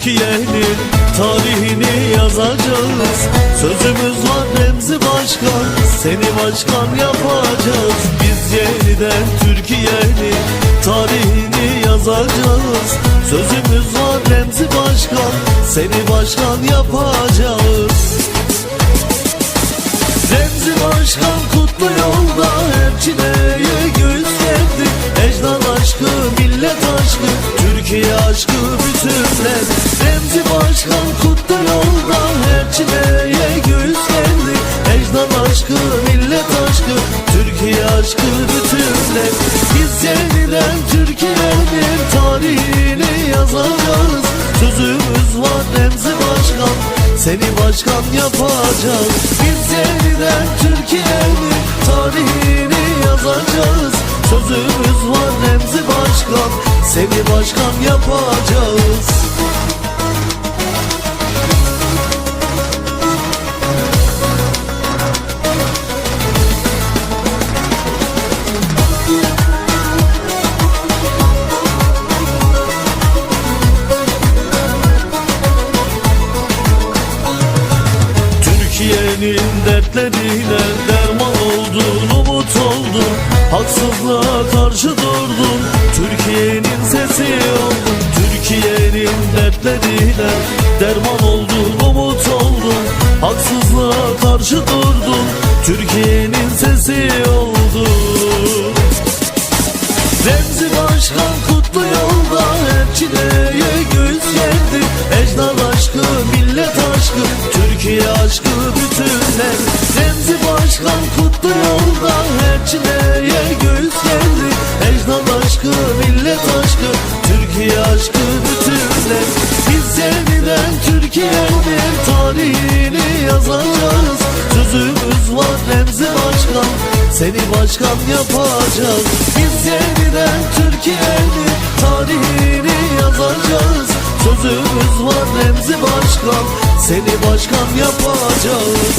Türkiye'nin tarihini yazacağız. Sözümüz var Remzi Başkan Seni başkan yapacağız. Biz yeniden Türkiye'nin tarihini yazacağız. Sözümüz var Remzi Başkan Seni başkan yapacağız. Remzi Başkan kutlu yolda hep çileye bütünler Remzi Başkan kutlu yolda hep çileye göğüs gerdi aşkı, millet aşkı, Türkiye aşkı bütünler. Biz yeniden Türkiye'nin tarihini yazacağız. Sözümüz var Remzi Başkan seni başkan yapacağız. Biz yeniden Türkiye'nin tarihini yazacağız. Sözümüz var Seni başkan yapacağız. Türkiye'nin dertlerine derman oldun, umut oldun Haksızlığa karşı durdun, Türkiye'nin sesi oldun Türkiye'nin dertlerine derman oldun, umut oldun Haksızlığa karşı durdun, Türkiye'nin sesi oldun Remzi Başkan kutlu yolda hep çileye göğüs gerdi Ecdad aşkı, millet aşkı, Türkiye aşkı bütünler. Remzi Başkan kutlu yolda hep çileye göğüs Türkiye'nin tarihini yazacağız Sözümüz var Remzi Başkan. Seni başkan yapacağız. Biz yeniden Türkiye'nin tarihini yazacağız. Sözümüz var Remzi Başkan. Seni başkan yapacağız